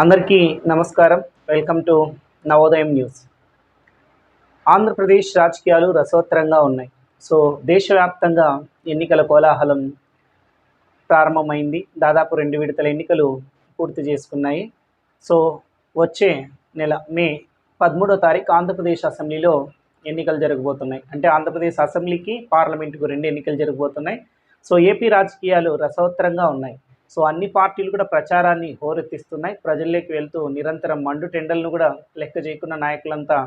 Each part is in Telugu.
అందరికీ నమస్కారం. Welcome to Navodayam news. Andhra Pradesh రాజకీయాలు రసవత్తరంగా ఉన్నాయి. సో దేశవ్యాప్తంగా ఎన్నికల కోలాహలం ప్రారంభమైంది. దాదాపు రెండు విడతల ఎన్నికలు పూర్తి చేసుకున్నాయి. సో వచ్చే నెల మే పదమూడో తారీఖు ఆంధ్రప్రదేశ్ అసెంబ్లీలో ఎన్నికలు జరగబోతున్నాయి. అంటే ఆంధ్రప్రదేశ్ అసెంబ్లీకి పార్లమెంటుకు రెండు ఎన్నికలు జరగబోతున్నాయి. సో ఏపీ రాజకీయాలు రసవత్తరంగా ఉన్నాయి. సో అన్ని పార్టీలు కూడా ప్రచారాన్ని హోరెత్తిస్తున్నాయి. ప్రజల్లోకి వెళ్తూ నిరంతరం మండు టెండల్ను కూడా లెక్క చేయకున్న నాయకులంతా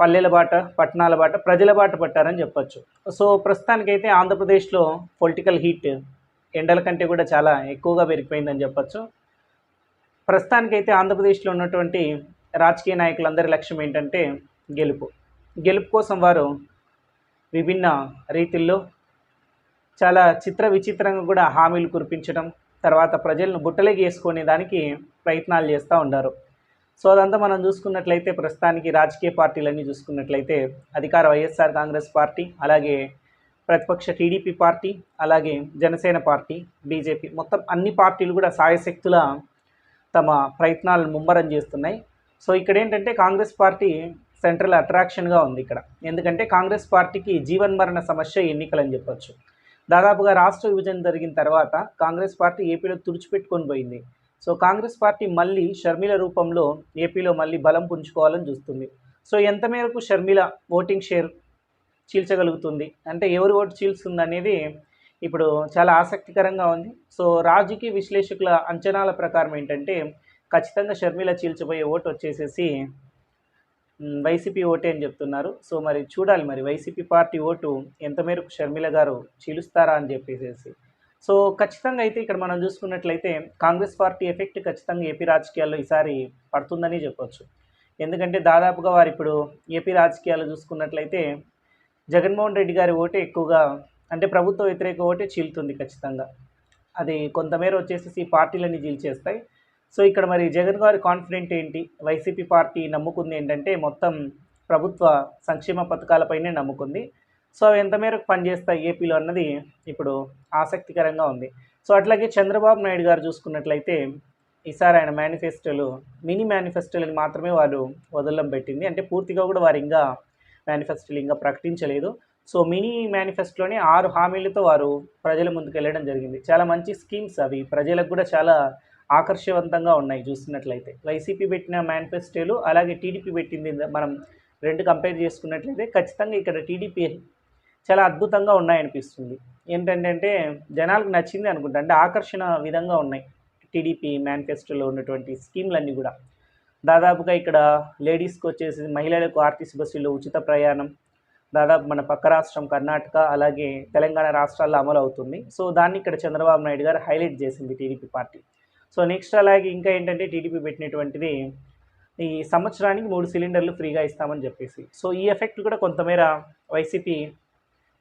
పల్లెల బాట పట్టణాల బాట ప్రజల బాట పట్టారని చెప్పొచ్చు. సో ప్రస్తుతానికైతే ఆంధ్రప్రదేశ్లో పొలిటికల్ హీట్ ఎండల కంటే కూడా చాలా ఎక్కువగా పెరిగిపోయిందని చెప్పొచ్చు. ప్రస్తుతానికైతే ఆంధ్రప్రదేశ్లో ఉన్నటువంటి రాజకీయ నాయకులందరి లక్ష్యం ఏంటంటే గెలుపు. గెలుపు కోసం వారు విభిన్న రీతిల్లో చాలా చిత్ర విచిత్రంగా కూడా హామీలు కురిపించడం తర్వాత ప్రజలను బుట్టలేకి వేసుకునే దానికి ప్రయత్నాలు చేస్తూ ఉన్నారు. సో అదంతా మనం చూసుకున్నట్లయితే ప్రస్తుతానికి రాజకీయ పార్టీలన్నీ చూసుకున్నట్లయితే అధికార వైఎస్ఆర్ కాంగ్రెస్ పార్టీ అలాగే ప్రతిపక్ష టీడీపీ పార్టీ అలాగే జనసేన పార్టీ బీజేపీ మొత్తం అన్ని పార్టీలు కూడా సాయశక్తుల తమ ప్రయత్నాలను ముమ్మరం చేస్తున్నాయి. సో ఇక్కడ ఏంటంటే కాంగ్రెస్ పార్టీ సెంట్రల్ అట్రాక్షన్గా ఉంది ఇక్కడ. ఎందుకంటే కాంగ్రెస్ పార్టీకి జీవన్మరణ సమస్య ఎన్నికలని చెప్పొచ్చు. దాదాపుగా రాష్ట్ర విభజన జరిగిన తర్వాత కాంగ్రెస్ పార్టీ ఏపీలో తుడిచిపెట్టుకొని పోయింది. సో కాంగ్రెస్ పార్టీ మళ్ళీ షర్మిల రూపంలో ఏపీలో మళ్ళీ బలం పుంజుకోవాలని చూస్తుంది. సో ఎంత మేరకు షర్మిల ఓటింగ్ షేర్ చీల్చగలుగుతుంది? అంటే ఎవరు ఓటు చీల్స్తుంది అనేది ఇప్పుడు చాలా ఆసక్తికరంగా ఉంది. సో రాజకీయ విశ్లేషకుల అంచనాల ప్రకారం ఏంటంటే ఖచ్చితంగా షర్మిల చీల్చబోయే ఓటు వచ్చేసేసి వైసీపీ ఓటే అని చెప్తున్నారు. సో మరి చూడాలి మరి వైసీపీ పార్టీ ఓటు ఎంత మేరకు షర్మిల గారు చీలుస్తారా అని చెప్పేసి సో ఖచ్చితంగా అయితే ఇక్కడ మనం చూసుకున్నట్లయితే కాంగ్రెస్ పార్టీ ఎఫెక్ట్ ఖచ్చితంగా ఏపీ రాజకీయాల్లో ఈసారి పడుతుందని చెప్పొచ్చు. ఎందుకంటే దాదాపుగా వారు ఇప్పుడు ఏపీ రాజకీయాలు చూసుకున్నట్లయితే జగన్మోహన్ రెడ్డి గారి ఓటే ఎక్కువగా అంటే ప్రభుత్వ వ్యతిరేక ఓటే చీలుతుంది ఖచ్చితంగా. అది కొంతమేర వచ్చేసి పార్టీలన్నీ చీల్చేస్తాయి సో ఇక్కడ మరి జగన్ గారి కాన్ఫిడెంట్ ఏంటి? వైసీపీ పార్టీ నమ్ముకుంది ఏంటంటే మొత్తం ప్రభుత్వ సంక్షేమ పథకాలపైనే నమ్ముకుంది. సో అవి ఎంత మేరకు పనిచేస్తాయి ఏపీలో అన్నది ఇప్పుడు ఆసక్తికరంగా ఉంది. సో అట్లాగే చంద్రబాబు నాయుడు గారు చూసుకున్నట్లయితే ఈసారి ఆయన మేనిఫెస్టోలు మినీ మేనిఫెస్టోలని మాత్రమే వారు వదలడం పెట్టింది. అంటే పూర్తిగా కూడా వారు ఇంకా మేనిఫెస్టోలు ఇంకా ప్రకటించలేదు. సో మినీ మేనిఫెస్టోలోనే ఆరు హామీలతో వారు ప్రజల ముందుకు వెళ్ళడం జరిగింది. చాలా మంచి స్కీమ్స్ అవి. ప్రజలకు కూడా చాలా ఆకర్షవంతంగా ఉన్నాయి చూస్తున్నట్లయితే. వైసీపీ పెట్టిన మేనిఫెస్టోలు అలాగే టీడీపీ పెట్టింది మనం రెండు కంపేర్ చేసుకున్నట్లయితే ఖచ్చితంగా ఇక్కడ టీడీపీ చాలా అద్భుతంగా ఉన్నాయనిపిస్తుంది. ఏంటంటే జనాలకు నచ్చింది అనుకుంటా. అంటే ఆకర్షణ విధంగా ఉన్నాయి టీడీపీ మేనిఫెస్టోలో ఉన్నటువంటి స్కీమ్లన్నీ కూడా. దాదాపుగా ఇక్కడ లేడీస్కి వచ్చేసి మహిళలకు ఆర్టీసీ బస్సుల్లో ఉచిత ప్రయాణం దాదాపు మన పక్క రాష్ట్రం కర్ణాటక అలాగే తెలంగాణ రాష్ట్రాల్లో అమలు అవుతుంది సో దాన్ని ఇక్కడ చంద్రబాబు నాయుడు గారు హైలైట్ చేసింది టీడీపీ పార్టీ. సో నెక్స్ట్ అలాగే ఇంకా ఏంటంటే టీడీపీ పెట్టినటువంటిది ఈ సంవత్సరానికి మూడు సిలిండర్లు ఫ్రీగా ఇస్తామని చెప్పేసి. సో ఈ ఎఫెక్ట్ కూడా కొంతమేర వైసీపీ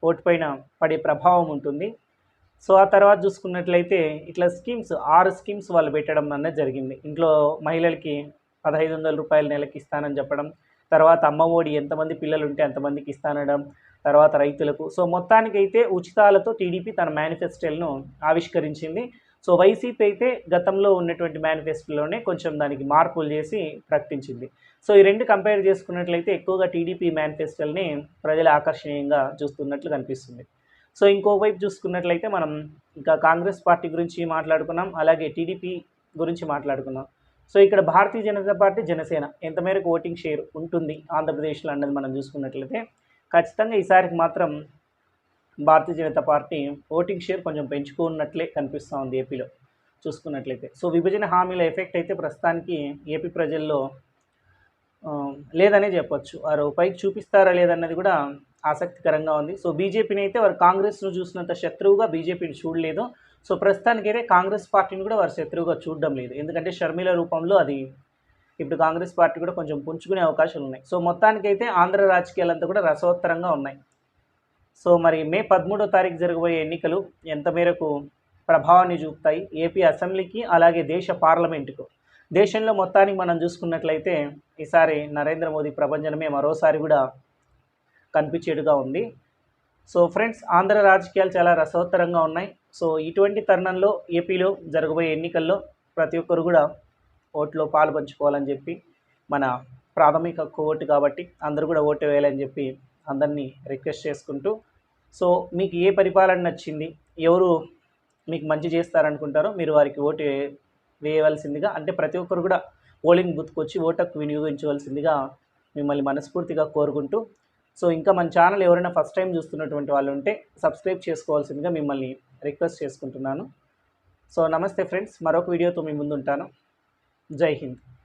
ఓటు పైన పడే ప్రభావం ఉంటుంది. సో ఆ తర్వాత చూసుకున్నట్లయితే ఇట్లా స్కీమ్స్ ఆరు స్కీమ్స్ వాళ్ళు పెట్టడం అన్నది జరిగింది. ఇంట్లో మహిళలకి పదహైదు వందల రూపాయలు నెలకి ఇస్తానని చెప్పడం తర్వాత అమ్మ ఒడి ఎంతమంది పిల్లలు ఉంటే అంతమందికి ఇస్తానడం తర్వాత రైతులకు. సో మొత్తానికైతే ఉచితాలతో టీడీపీ తన మేనిఫెస్టోలను ఆవిష్కరించింది. సో వైసీపీ అయితే గతంలో ఉన్నటువంటి మేనిఫెస్టోలోనే కొంచెం దానికి మార్పులు చేసి ప్రకటించింది. సో ఈ రెండు కంపేర్ చేసుకున్నట్లయితే ఎక్కువగా టీడీపీ మేనిఫెస్టోల్ని ప్రజలు ఆకర్షణీయంగా చూస్తున్నట్లు కనిపిస్తుంది. సో ఇంకోవైపు చూసుకున్నట్లయితే మనం ఇంకా కాంగ్రెస్ పార్టీ గురించి మాట్లాడుకున్నాం అలాగే టీడీపీ గురించి మాట్లాడుకున్నాం. సో ఇక్కడ భారతీయ జనతా పార్టీ జనసేన ఎంత మేరకు ఓటింగ్ షేర్ ఉంటుంది ఆంధ్రప్రదేశ్లో అన్నది మనం చూసుకున్నట్లయితే ఖచ్చితంగా ఈసారికి మాత్రం Bharatiya Janata party voting share కొంచెం పెంచుకున్నట్లే కనిపిస్తూ ఉంది ఏపీలో చూసుకున్నట్లయితే. సో విభజన హామీల ఎఫెక్ట్ అయితే ప్రస్తుతానికి ఏపీ ప్రజల్లో లేదనే చెప్పొచ్చు. వారు పైకి చూపిస్తారా లేదన్నది కూడా ఆసక్తికరంగా ఉంది. సో బీజేపీని అయితే వారు కాంగ్రెస్ను చూసినంత శత్రువుగా బీజేపీని చూడలేదు. సో ప్రస్తుతానికైతే కాంగ్రెస్ పార్టీని కూడా వారు శత్రువుగా చూడడం లేదు. ఎందుకంటే షర్మిల రూపంలో అది ఇప్పుడు కాంగ్రెస్ పార్టీ కూడా కొంచెం పుంజుకునే అవకాశాలు ఉన్నాయి. సో మొత్తానికైతే ఆంధ్ర రాజకీయాలంతా కూడా రసవత్తరంగా ఉన్నాయి. సో మరి మే పదమూడో తారీఖు జరగబోయే ఎన్నికలు ఎంత మేరకు ప్రభావాన్ని చూపుతాయి? ఏపీ అసెంబ్లీకి అలాగే దేశ పార్లమెంటుకు. దేశంలో మొత్తానికి మనం చూసుకున్నట్లయితే ఈసారి నరేంద్ర మోదీ ప్రభంజనమే మరోసారి కూడా కనిపించేట్టుగా ఉంది. సో ఫ్రెండ్స్ ఆంధ్ర రాజకీయాలు చాలా రసోత్తరంగా ఉన్నాయి. సో ఇటువంటి తరుణంలో ఏపీలో జరగబోయే ఎన్నికల్లో ప్రతి ఒక్కరు కూడా ఓట్లో పాలు పంచుకోవాలని చెప్పి మన ప్రాథమిక హక్కు ఓటు కాబట్టి అందరూ కూడా ఓటు వేయాలని చెప్పి అందరినీ రిక్వెస్ట్ చేసుకుంటూ. సో మీకు ఏ పరిపాలన నచ్చింది? ఎవరు మీకు మంచి చేస్తారనుకుంటారో మీరు వారికి ఓటు వే- వేయవలసిందిగా అంటే ప్రతి ఒక్కరు కూడా పోలింగ్ బూత్కి వచ్చి ఓటు హక్కు వినియోగించవలసిందిగా మిమ్మల్ని మనస్ఫూర్తిగా కోరుకుంటూ. సో ఇంకా మన ఛానల్ ఎవరైనా ఫస్ట్ టైం చూస్తున్నటువంటి వాళ్ళు ఉంటే సబ్స్క్రైబ్ చేసుకోవాల్సిందిగా మిమ్మల్ని రిక్వెస్ట్ చేసుకుంటున్నాను. సో నమస్తే ఫ్రెండ్స్. మరొక వీడియోతో మీ ముందు ఉంటాను జై హింద్.